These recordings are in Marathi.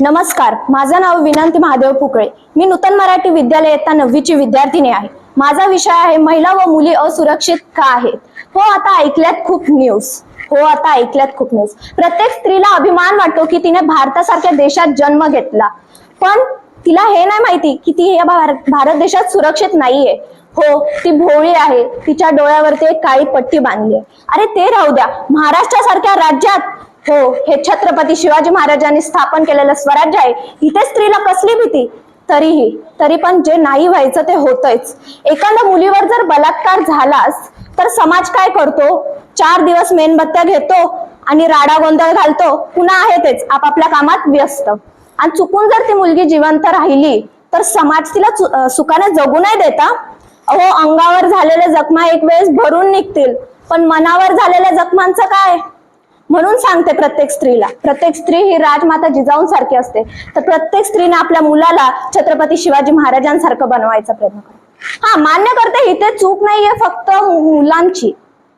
नमस्कार माझं नाव विनंती महादेव पुकळे मी नूतन मराठी विद्यालयात नववीची विद्यार्थिनी आहे. माझा विषय आहे महिला व मुली असुरक्षित का आहेत? हो आता ऐकल्यात खूप न्यूज हो आता ऐकल्यात खूप न्यूज प्रत्येक स्त्रीला अभिमान वाटतो की तिने भारतासारख्या देशात जन्म घेतला. पण तिला हे नाही माहिती की ती या भारत भारत देशात सुरक्षित नाहीये. हो ती भोळी आहे. तिच्या डोळ्यावरती एक काळी पट्टी बांधली आहे. अरे ते राहू द्या. महाराष्ट्रासारख्या राज्यात हो हे छत्रपती शिवाजी महाराजांनी स्थापन केलेलं स्वराज्य आहे. इथे स्त्रीला कसली भीती? तरीही तरी पण जे नाही व्हायचं ते होतच एखाद्या मुलीवर जर बलात्कार झालाच तर समाज काय करतो? चार दिवस मेणबत्त्या घेतो आणि राडा गोंधळ घालतो. पुन्हा आहे तेच आपापल्या कामात व्यस्त. आणि चुकून जर ती मुलगी जिवंत राहिली तर समाज तिला सुखाने जगू नाही देता अहो अंगावर झालेल्या जखमा एक वेळेस भरून निघतील. पण मनावर झालेल्या जखमांचं काय? म्हणून सांगते प्रत्येक स्त्रीला. प्रत्येक स्त्री ही राजमाता जिजाऊंसारखी असते. तर प्रत्येक स्त्रीने आपल्या मुलाला छत्रपती शिवाजी महाराजांसारखं बनवायचा प्रयत्न कर. हा मान्य करते इथे चूक नाहीये फक्त मुलांची.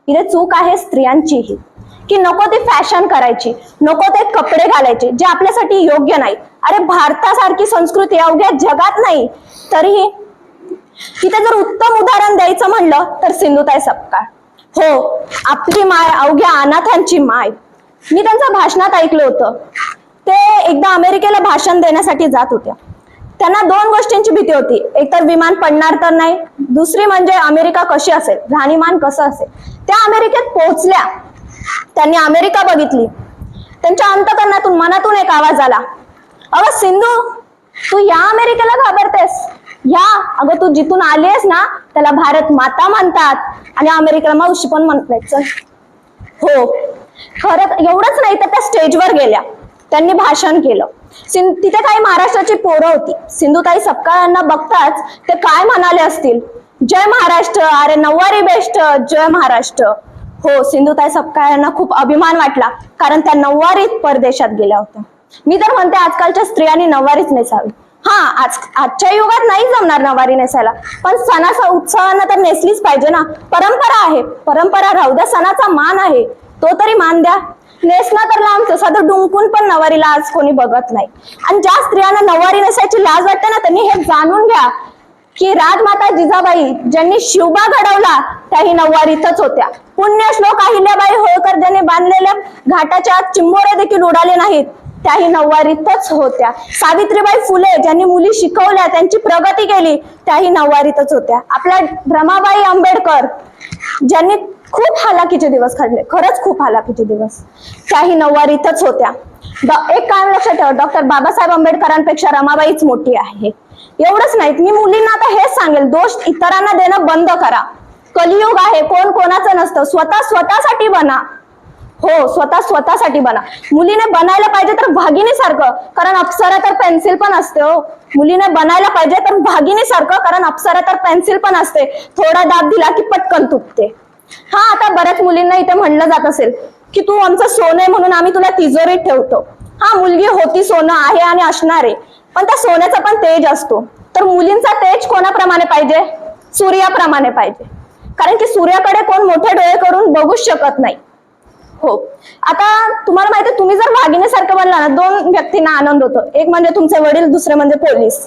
इथे चूक आहे स्त्रियांचीही. की नको ती फॅशन करायची. नको ते कपडे घालायचे जे आपल्यासाठी योग्य नाही. अरे भारतासारखी संस्कृती अवघ्या जगात नाही. तरीही तिथे जर उत्तम उदाहरण द्यायचं म्हणलं तर सिंधुताई सपकाळ. हो आपली माय अवघ्या अनाथांची माय. मी त्यांच्या भाषणात ऐकलं होतं. ते एकदा अमेरिकेला भाषण देण्यासाठी जात होत्या. त्यांना दोन गोष्टींची भीती होती. एक तर विमान पडणार तर नाही. दुसरी म्हणजे अमेरिका कशी असेल? राहणीमान कसं असेल? त्या अमेरिकेत पोहोचल्या. त्यांनी अमेरिका बघितली. त्यांच्या अंतकरणातून मनातून एक आवाज आला. अगं सिंधू तू या अमेरिकेला घाबरतेस. या अगं तू जिथून आलीस ना त्याला भारत माता म्हणतात. आणि अमेरिकेला मावशी पण म्हणतायच चल. हो. खरं एवढंच नाही तर त्या स्टेजवर गेल्या. त्यांनी भाषण केलं. सिं तिथे काही महाराष्ट्राची पोरं होती. सिंधुताई सपकाळांना बघताच ते काय म्हणाले असतील? जय महाराष्ट्र अरे नऊवारी बेस्ट जय महाराष्ट्र. हो सिंधुताई सपकाळांना खूप अभिमान वाटला कारण त्या नऊवारीत परदेशात गेल्या होत्या. मी तर म्हणते आजकालच्या स्त्रियांनी नऊवारीच नेसावी. हा आज आजच्या युगात नाही जमणार नऊवारी नेसायला. पण सणाचा उत्सवानं तर नेसलीच पाहिजे ना. परंपरा आहे. परंपरा राहू द्या सणाचा मान आहे. तो तरी मान द्या. नेसना तर लांबचं साधं डुंकून पण नवारीला आज कोणी बघत नाही. आणि ज्या स्त्रियांना नवारी नेसायची लाज वाटते ना त्यांनी हे जाणून घ्या की राजमाता जिजाबाई ज्यांनी शिवबा घडवला त्याही नववारीतच होत्या. पुण्य श्लोक अहिल्याबाई होळकर ज्यांनी बांधलेल्या घाटाच्या आत चिंबोरे देखील उडाले नाहीत त्याही नऊवारीतच होत्या. सावित्रीबाई फुले ज्यांनी मुली शिकवल्या त्यांची प्रगती केली त्याही नऊवारीतच होत्या. आपल्या रमाबाई आंबेडकर ज्यांनी खूप हालाकीचे दिवस काढले. खरंच खूप हालाकीचे दिवस. त्याही नऊवारीतच होत्या. एक काम लक्षात ठेवा. डॉक्टर बाबासाहेब आंबेडकरांपेक्षा रमाबाईच मोठी आहे. एवढंच नाहीत मी मुलींना आता हेच सांगेल. दोष इतरांना देणं बंद करा. कलियुग आहे कोण कोणाचं नसतं. स्वतः स्वतःसाठी बना. हो स्वतः स्वतःसाठी बना. मुलीने बनायला पाहिजे तर भागिनी सारखं कारण अप्सरा तर पेन्सिल पण असते हो. मुलीने बनायला पाहिजे तर भागिनी सारखं कारण अप्सरा तर पेन्सिल पण असते. थोडा दाब दिला की पटकन तुटते. हा आता बऱ्याच मुलींना इथे म्हणलं जात असेल की तू आमचं सोनं आहे म्हणून आम्ही तुला तिजोरीत ठेवतो. हा मुलगी होती सोनं आहे आणि असणार आहे. पण त्या सोन्याचा पण तेज असतो. तर मुलींचा तेज कोणाप्रमाणे पाहिजे? सूर्याप्रमाणे पाहिजे. कारण की सूर्याकडे कोण मोठे डोळे करून बघूच शकत नाही. हो. आता तुम्हाला माहिती तुम्ही जर वाघिणीसारखं बनला ना दोन व्यक्तींना आनंद होतो. एक म्हणजे तुमचे वडील दुसरे म्हणजे पोलीस.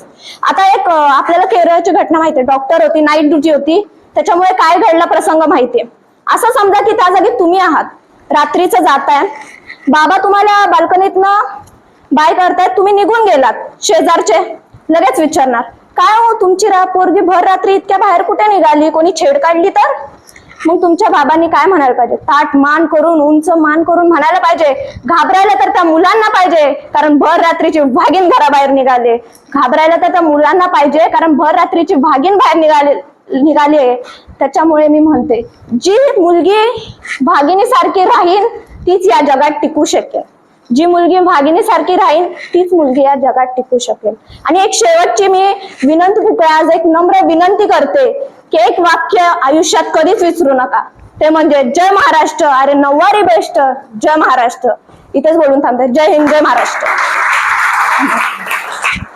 आता एक आपल्याला केरळची घटना माहिती डॉक्टर होती नाईट ड्युटी होती. त्याच्यामुळे काय घडला प्रसंग माहितीये. असं समजा की त्या जागी तुम्ही आहात. रात्रीचं जाताय. बाबा तुम्हाला बाल्कनीतनं बाय करतायत तुम्ही निघून गेलात. शेजारचे लगेच विचारणार काय हो तुमची रा पोरगी भर रात्री इतक्या बाहेर कुठे निघाली? कोणी छेड काढली तर? मग तुमच्या बाबांनी काय म्हणायला पाहिजे? ताट मान करून उंच मान करून म्हणायला पाहिजे. घाबरायला तर त्या मुलांना पाहिजे. कारण भर रात्रीची भागीन घराबाहेर निघाले. घाबरायला तर त्या मुलांना पाहिजे. कारण भर रात्रीची भागिन बाहेर निघाले निघाली आहे त्याच्यामुळे मी म्हणते जी मुलगी भागिनी सारखी राहील तीच या जगात टिकू शकेल. जी मुलगी भागिनी सारखी राहील तीच मुलगी या जगात टिकू शकेल. आणि एक शेवटची मी विनंती कुठे आज एक नम्र विनंती करते की एक वाक्य आयुष्यात कधीच विसरू नका. ते म्हणजे जय महाराष्ट्र अरे नऊवारी बेस्ट जय महाराष्ट्र. इथेच बोलून थांबते जय हिंद जय महाराष्ट्र.